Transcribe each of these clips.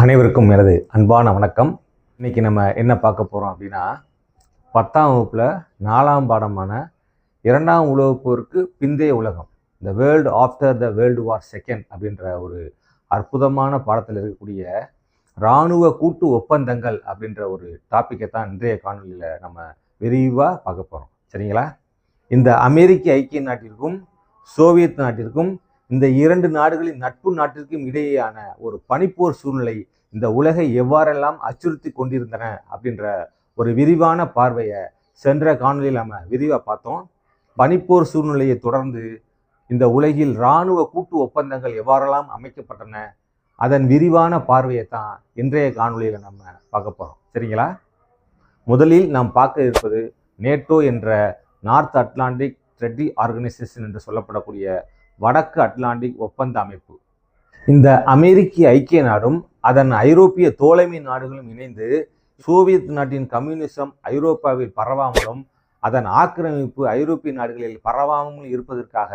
அனைவருக்கும் எனது அன்பான வணக்கம். இன்னைக்கு நம்ம என்ன பார்க்க போகிறோம் அப்படின்னா பத்தாம் வகுப்பில் நாலாம் பாடமான இரண்டாம் உலகப் போருக்கு பிந்தைய உலகம் இந்த world after the world war second அப்படின்ற ஒரு அற்புதமான பாடத்தில் இருக்கக்கூடிய இராணுவ கூட்டு ஒப்பந்தங்கள் அப்படின்ற ஒரு டாப்பிக்கை தான் இன்றைய காணொலியில் நம்ம விரிவாக பார்க்க போகிறோம் சரிங்களா? இந்த அமெரிக்க ஐக்கிய நாட்டிற்கும் சோவியத் நாட்டிற்கும் இந்த இரண்டு நாடுகளின் நட்பு நாட்டிற்கும் இடையேயான ஒரு பனிப்போர் சூழ்நிலை இந்த உலகை எவ்வாறெல்லாம் அச்சுறுத்தி கொண்டிருந்தன அப்படின்ற ஒரு விரிவான பார்வையை சென்ற காணொலியில் நம்ம விரிவாக பார்த்தோம். பனிப்போர் சூழ்நிலையை தொடர்ந்து இந்த உலகில் இராணுவ கூட்டு ஒப்பந்தங்கள் எவ்வாறெல்லாம் அமைக்கப்பட்டன அதன் விரிவான பார்வையை தான் இன்றைய காணொலியில் நம்ம பார்க்க போகிறோம் சரிங்களா? முதலில் நாம் பார்க்க இருப்பது நேட்டோ என்ற நார்த் அட்லாண்டிக் ட்ரெட்டி ஆர்கனைசேஷன் என்று சொல்லப்படக்கூடிய வடக்கு அட்லாண்டிக் ஒப்பந்த அமைப்பு. இந்த அமெரிக்க ஐக்கிய நாடும் அதன் ஐரோப்பிய தோழமை நாடுகளும் இணைந்து சோவியத் நாட்டின் கம்யூனிசம் ஐரோப்பாவில் பரவாமலும் அதன் ஆக்கிரமிப்பு ஐரோப்பிய நாடுகளில் பரவாமலும் இருப்பதற்காக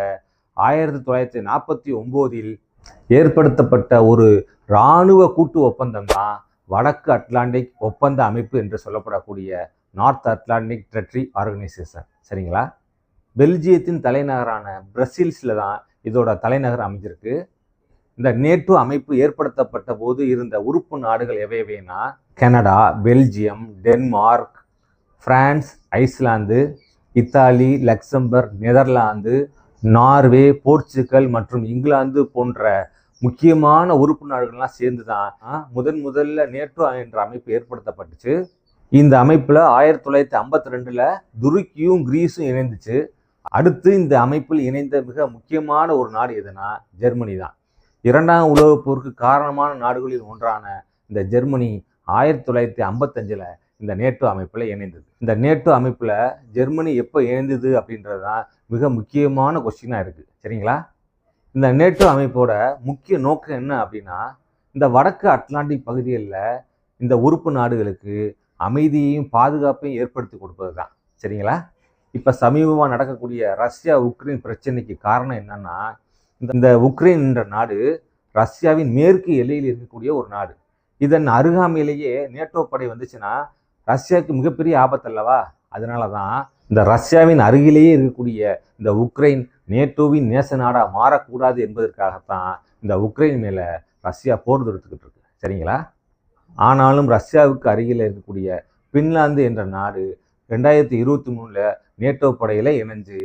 ஆயிரத்தி தொள்ளாயிரத்தி நாற்பத்தி ஒம்போதில் ஏற்படுத்தப்பட்ட ஒரு இராணுவ கூட்டு ஒப்பந்தம் தான் வடக்கு அட்லாண்டிக் ஒப்பந்த அமைப்பு என்று சொல்லப்படக்கூடிய நார்த் அட்லாண்டிக் ட்ரெட்ரி ஆர்கனைசேஷன். சரிங்களா? பெல்ஜியத்தின் தலைநகரான பிரசில்ஸில் தான் இதோட தலைநகர் அமைஞ்சிருக்கு. இந்த நேட்டோ அமைப்பு ஏற்படுத்தப்பட்ட போது இருந்த உறுப்பு நாடுகள் எவையவைனா Canada Belgium Denmark France Iceland Italy Luxembourg Netherlands Norway Portugal மற்றும் இங்கிலாந்து போன்ற முக்கியமான உறுப்பு நாடுகள்லாம் சேர்ந்து தான் முதன் முதல்ல நேட்டோ என்ற அமைப்பு ஏற்படுத்தப்பட்டுச்சு. இந்த அமைப்பில் ஆயிரத்தி தொள்ளாயிரத்தி ஐம்பத்தி ரெண்டில் துருக்கியும் கிரீஸும் இணைந்துச்சு. அடுத்து இந்த அமைப்பில் இணைந்த மிக முக்கியமான ஒரு நாடு எதுனா ஜெர்மனி தான். இரண்டாம் உலகப் போருக்கு காரணமான நாடுகளில் ஒன்றான இந்த ஜெர்மனி ஆயிரத்தி தொள்ளாயிரத்தி ஐம்பத்தஞ்சில் இந்த நேட்டோ அமைப்பில் இணைந்தது. இந்த நேட்டோ அமைப்பில் ஜெர்மனி எப்போ இணைந்தது அப்படின்றது தான் மிக முக்கியமான கொஸ்டினாக இருக்குது சரிங்களா? இந்த நேட்டோ அமைப்போட முக்கிய நோக்கம் என்ன அப்படின்னா இந்த வடக்கு அட்லாண்டிக் பகுதிகளில் இந்த உறுப்பு நாடுகளுக்கு அமைதியையும் பாதுகாப்பையும் ஏற்படுத்தி கொடுப்பது தான் சரிங்களா? இப்போ சமீபமாக நடக்கக்கூடிய ரஷ்யா உக்ரைன் பிரச்சனைக்கு காரணம் என்னன்னா இந்த உக்ரைன் என்ற நாடு ரஷ்யாவின் மேற்கு எல்லையில் இருக்கக்கூடிய ஒரு நாடு. இதன் அருகாமையிலேயே நேட்டோ படை வந்துச்சுன்னா ரஷ்யாவுக்கு மிகப்பெரிய ஆபத்து அல்லவா? அதனால தான் இந்த ரஷ்யாவின் அருகிலேயே இருக்கக்கூடிய இந்த உக்ரைன் நேட்டோவின் நேச நாடாக மாறக்கூடாது என்பதற்காகத்தான் இந்த உக்ரைன் மேலே ரஷ்யா போர் தொடுத்துக்கிட்டு இருக்கு. சரிங்களா? ஆனாலும் ரஷ்யாவுக்கு அருகில் இருக்கக்கூடிய பின்லாந்து என்ற நாடு ரெண்டாயிரத்தி இருபத்தி மூணில் நேட்டோ படையில் இணைஞ்சு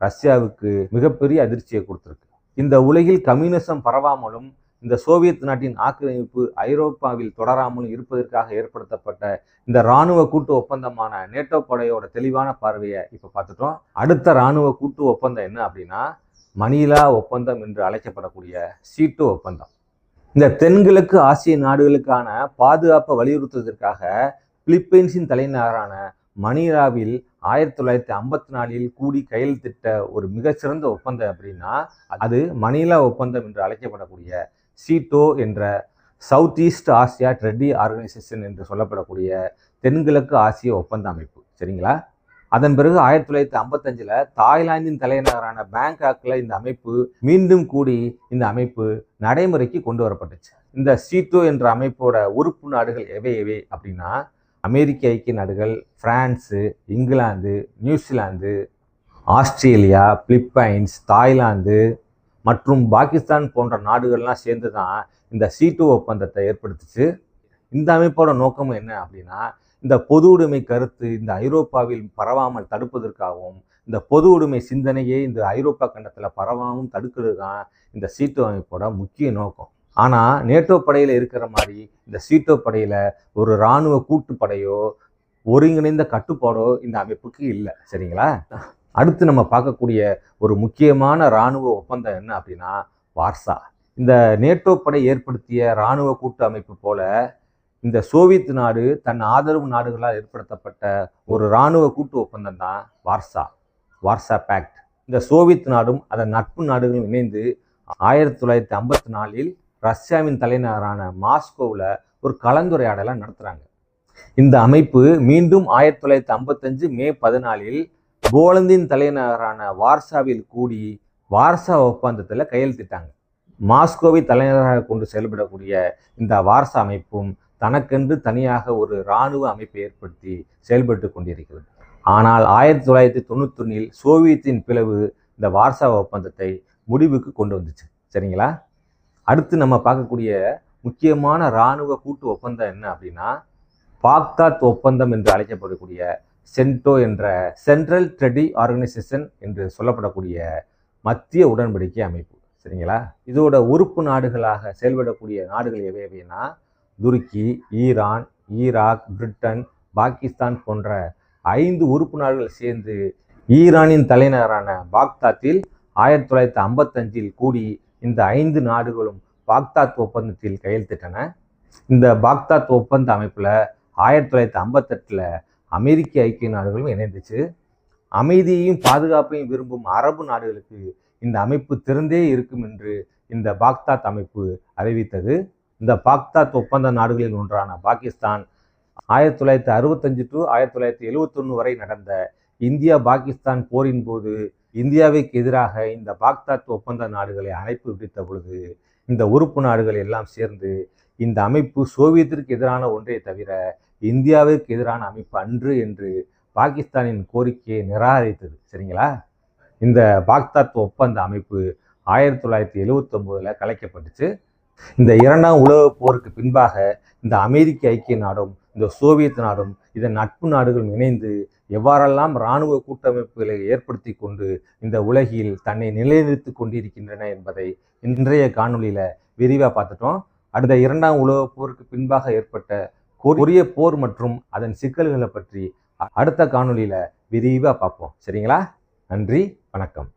ரஷ்யாவுக்கு மிகப்பெரிய அதிர்ச்சியை கொடுத்துருக்கு. இந்த உலகில் கம்யூனிசம் பரவாமலும் இந்த சோவியத் நாட்டின் ஆக்கிரமிப்பு ஐரோப்பாவில் தொடராமலும் இருப்பதற்காக ஏற்படுத்தப்பட்ட இந்த இராணுவ கூட்டு ஒப்பந்தமான நேட்டோ படையோட தெளிவான பார்வையை இப்போ பார்த்துட்டோம். அடுத்த இராணுவ கூட்டு ஒப்பந்தம் என்ன அப்படின்னா மணிலா ஒப்பந்தம் என்று அழைக்கப்படக்கூடிய சீட்டு ஒப்பந்தம். இந்த தென்கிழக்கு ஆசிய நாடுகளுக்கான பாதுகாப்பை வலியுறுத்துவதற்காக பிலிப்பைன்ஸின் தலைநகரான மணிலாவில் ஆயிரத்தி தொள்ளாயிரத்தி ஐம்பத்தி நாலில் கூடி கையெழுத்திட்ட ஒரு மிகச்சிறந்த ஒப்பந்தம் அப்படின்னா அது மணிலா ஒப்பந்தம் என்று அழைக்கப்படக்கூடிய சீட்டோ என்ற South East Asia Treaty Organisation என்று சொல்லப்படக்கூடிய தென்கிழக்கு ஆசிய ஒப்பந்த அமைப்பு. சரிங்களா? அதன் பிறகு ஆயிரத்தி தொள்ளாயிரத்தி ஐம்பத்தஞ்சில் தாய்லாந்தின் தலைநகரான பேங்காக்கில் இந்த அமைப்பு மீண்டும் கூடி இந்த அமைப்பு நடைமுறைக்கு கொண்டு வரப்பட்டுச்சு. இந்த சீட்டோ என்ற அமைப்போட உறுப்பு நாடுகள் எவை எவை அப்படின்னா அமெரிக்க ஐக்கிய நாடுகள் பிரான்ஸு இங்கிலாந்து நியூசிலாந்து ஆஸ்திரேலியா பிலிப்பைன்ஸ் தாய்லாந்து மற்றும் பாகிஸ்தான் போன்ற நாடுகள்லாம் சேர்ந்து தான் இந்த சீட்டு ஒப்பந்தத்தை ஏற்படுத்துச்சு. இந்த அமைப்போட நோக்கமும் என்ன அப்படின்னா இந்த பொது உடைமை கருத்து இந்த ஐரோப்பாவில் பரவாமல் தடுப்பதற்காகவும் இந்த பொது உடைமை சிந்தனையே இந்த ஐரோப்பா கண்டத்தில் பரவாமல் தடுக்கிறது தான் இந்த சீட்டு அமைப்போட முக்கிய நோக்கம். ஆனால் நேட்டோ படையில் இருக்கிற மாதிரி இந்த சீட்டோ படையில் ஒரு இராணுவ கூட்டுப்படையோ ஒருங்கிணைந்த கட்டுப்பாடோ இந்த அமைப்புக்கு இல்லை. சரிங்களா? அடுத்து நம்ம பார்க்கக்கூடிய ஒரு முக்கியமான இராணுவ ஒப்பந்தம் என்ன அப்படின்னா வார்சா. இந்த நேட்டோ படை ஏற்படுத்திய இராணுவ கூட்டு அமைப்பு போல இந்த சோவியத் நாடு தன் ஆதரவு நாடுகளால் ஏற்படுத்தப்பட்ட ஒரு இராணுவ கூட்டு ஒப்பந்தம் தான் வார்சா. Warsaw Pact. இந்த சோவியத் நாடும் அதன் நட்பு நாடுகளும் இணைந்து ஆயிரத்தி தொள்ளாயிரத்தி ஐம்பத்தி நாலில் ரஷ்யாவின் தலைநகரான மாஸ்கோவில் ஒரு கலந்துரையாடலை நடத்துகிறாங்க இந்த அமைப்பு மீண்டும் ஆயிரத்தி தொள்ளாயிரத்தி ஐம்பத்தஞ்சு மே பதினாலில் போலந்தின் தலைநகரான வார்சாவில் கூடி வார்சா ஒப்பந்தத்தில் கையெழுத்திட்டாங்க. மாஸ்கோவை தலைநகராக கொண்டு செயல்படக்கூடிய இந்த வார்சா அமைப்பும் தனக்கென்று தனியாக ஒரு இராணுவ அமைப்பை ஏற்படுத்தி செயல்பட்டு கொண்டிருக்கிறது. ஆனால் ஆயிரத்தி தொள்ளாயிரத்தி தொண்ணூத்தொன்னில் சோவியத்தின் பிளவு இந்த வார்சா ஒப்பந்தத்தை முடிவுக்கு கொண்டு வந்துச்சு. சரிங்களா? அடுத்து நம்ம பார்க்கக்கூடிய முக்கியமான இராணுவ கூட்டு ஒப்பந்தம் என்ன அப்படின்னா பாக்தாத் ஒப்பந்தம் என்று அழைக்கப்படக்கூடிய சென்டோ என்ற சென்ட்ரல் ட்ரெடி ஆர்கனைசேஷன் என்று சொல்லப்படக்கூடிய மத்திய உடன்படிக்கை அமைப்பு. சரிங்களா? இதோட உறுப்பு நாடுகளாக செயல்படக்கூடிய நாடுகள் எவை எவைனா துருக்கி ஈரான் ஈராக் பிரிட்டன் பாகிஸ்தான் போன்ற ஐந்து உறுப்பு நாடுகள் சேர்ந்து ஈரானின் தலைநகரான பாக்தாத்தில் ஆயிரத்தி தொள்ளாயிரத்தி ஐம்பத்தஞ்சில் கூடி இந்த ஐந்து நாடுகளும் பாக்தாத் ஒப்பந்தத்தில் கையெழுத்திட்டன. இந்த பாக்தாத் ஒப்பந்த அமைப்பில் ஆயிரத்தி தொள்ளாயிரத்தி ஐம்பத்தெட்டில் அமெரிக்க ஐக்கிய நாடுகளும் இணைந்துச்சு. அமைதியையும் பாதுகாப்பையும் விரும்பும் அரபு நாடுகளுக்கு இந்த அமைப்பு திறந்தே இருக்கும் என்று இந்த பாக்தாத் அமைப்பு அறிவித்தது. இந்த பாக்தாத் ஒப்பந்த நாடுகளில் ஒன்றான பாகிஸ்தான் ஆயிரத்தி தொள்ளாயிரத்தி அறுபத்தஞ்சு டு ஆயிரத்தி தொள்ளாயிரத்தி எழுவத்தொன்று வரை நடந்த இந்தியா பாகிஸ்தான் போரின் போது இந்தியாவுக்கு எதிராக இந்த பாக்தாத் ஒப்பந்த நாடுகளை அழைப்பு விடுத்த பொழுது இந்த உறுப்பு நாடுகள் எல்லாம் சேர்ந்து இந்த அமைப்பு சோவியத்திற்கு எதிரான ஒன்றே தவிர இந்தியாவிற்கு எதிரான அமைப்பு அன்று என்று பாகிஸ்தானின் கோரிக்கையை நிராகரித்தது. சரிங்களா? இந்த பாக்தாத் ஒப்பந்த அமைப்பு ஆயிரத்தி தொள்ளாயிரத்தி எழுவத்தொம்போதில் கலைக்கப்பட்டுச்சு. இந்த இரண்டாம் உலகப் போருக்கு பின்பாக இந்த அமெரிக்க ஐக்கிய நாடும் இந்த சோவியத் நாடும் இதன் நட்பு நாடுகளும் இணைந்து எவ்வாறெல்லாம் இராணுவ கூட்டமைப்புகளை ஏற்படுத்தி கொண்டு இந்த உலகில் தன்னை நிலைநிறுத்தி கொண்டிருக்கின்றன என்பதை இன்றைய காணொளியில் விரிவாக பார்த்துட்டோம். அடுத்த இரண்டாம் உலகப் போருக்கு பின்பாக ஏற்பட்ட கொரிய போர் மற்றும் அதன் சிக்கல்களை பற்றி அடுத்த காணொளியில் விரிவாக பார்ப்போம். சரிங்களா? நன்றி வணக்கம்.